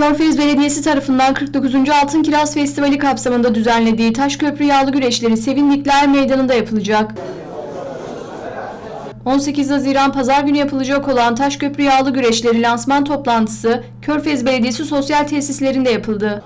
Körfez Belediyesi tarafından 49. Altın Kiraz Festivali kapsamında düzenlediği Taşköprü Yağlı Güreşleri Sevindikler Meydanı'nda yapılacak. 18 Haziran Pazar günü yapılacak olan Taşköprü Yağlı Güreşleri lansman toplantısı Körfez Belediyesi sosyal tesislerinde yapıldı.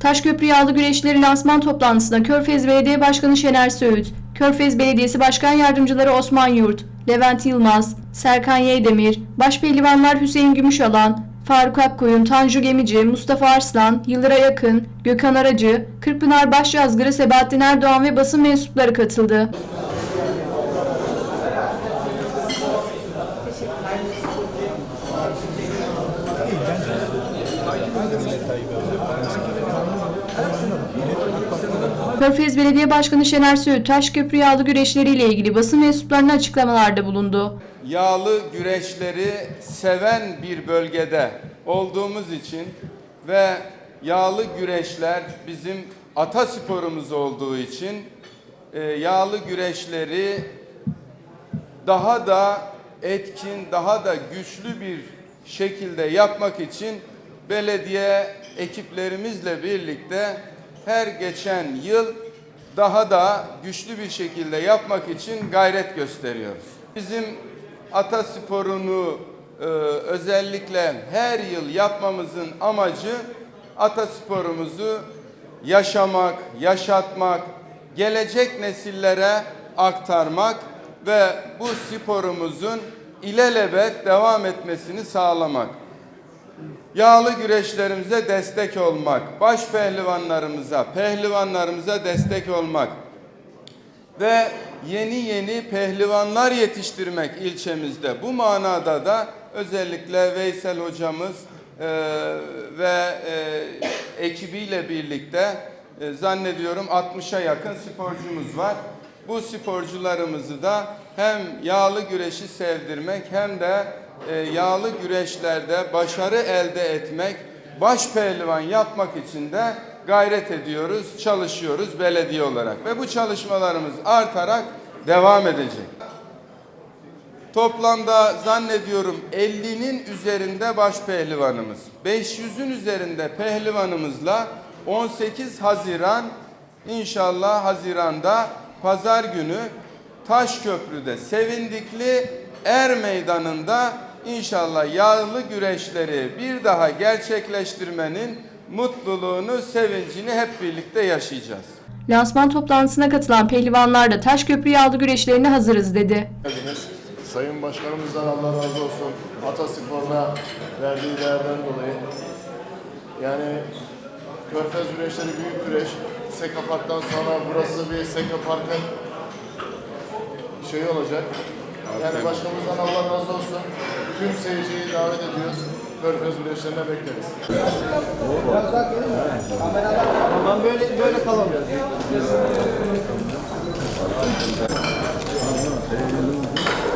Taşköprü Yağlı Güreşleri lansman toplantısına Körfez Belediye Başkanı Şener Söğüt, Körfez Belediyesi Başkan Yardımcıları Osman Yurt, Levent Yılmaz, Serkan Yeydemir, Başpehlivanlar Hüseyin Gümüşalan, Faruk Akkoyun, Tanju Gemici, Mustafa Arslan, Yıldıray Akın, Gökhan Aracı, Kırkpınar Başyazgırı Sebahattin Erdoğan ve basın mensupları katıldı. Körfez Belediye Başkanı Şener Söğüt, Taşköprü yağlı güreşleriyle ilgili basın mensuplarına açıklamalarda bulundu. yağlı güreşleri seven bir bölgede olduğumuz için ve yağlı güreşler bizim atasporumuz olduğu için e, yağlı güreşleri daha da etkin, daha da güçlü bir şekilde yapmak için belediye ekiplerimizle birlikte her geçen yıl daha da güçlü bir şekilde yapmak için gayret gösteriyoruz. Bizim atasporunu e, özellikle her yıl yapmamızın amacı atasporumuzu yaşamak, yaşatmak, gelecek nesillere aktarmak ve bu sporumuzun ilelebet devam etmesini sağlamak. Yağlı güreşlerimize destek olmak, baş pehlivanlarımıza, pehlivanlarımıza destek olmak ve yeni yeni pehlivanlar yetiştirmek ilçemizde. Bu manada da özellikle Veysel hocamız e, ve e, ekibiyle birlikte e, zannediyorum 60'a yakın sporcumuz var. Bu sporcularımızı da hem yağlı güreşi sevdirmek hem de e, yağlı güreşlerde başarı elde etmek, baş pehlivan yapmak için de gayret ediyoruz, çalışıyoruz belediye olarak ve bu çalışmalarımız artarak devam edecek. Toplamda zannediyorum 50'nin üzerinde baş pehlivanımız, 500'ün üzerinde pehlivanımızla 18 Haziran inşallah Haziran'da pazar günü Taşköprü'de Sevindikli Er Meydanı'nda inşallah yağlı güreşleri bir daha gerçekleştirmenin mutluluğunu, sevincini hep birlikte yaşayacağız. Lansman toplantısına katılan pehlivanlar da Taşköprü yağlı güreşlerine hazırız dedi. geldiniz. Sayın Başkanımızdan Allah razı olsun. Ataspor'una verdiği değerden dolayı. Yani Körfez güreşleri büyük güreş. Seka Park'tan sonra burası bir Seka Park'ın şeyi olacak. Yani başkanımızdan Allah razı olsun. Tüm seyirciyi davet ediyoruz. Körfez güreşlerine bekleriz. Tamam böyle böyle kalalım.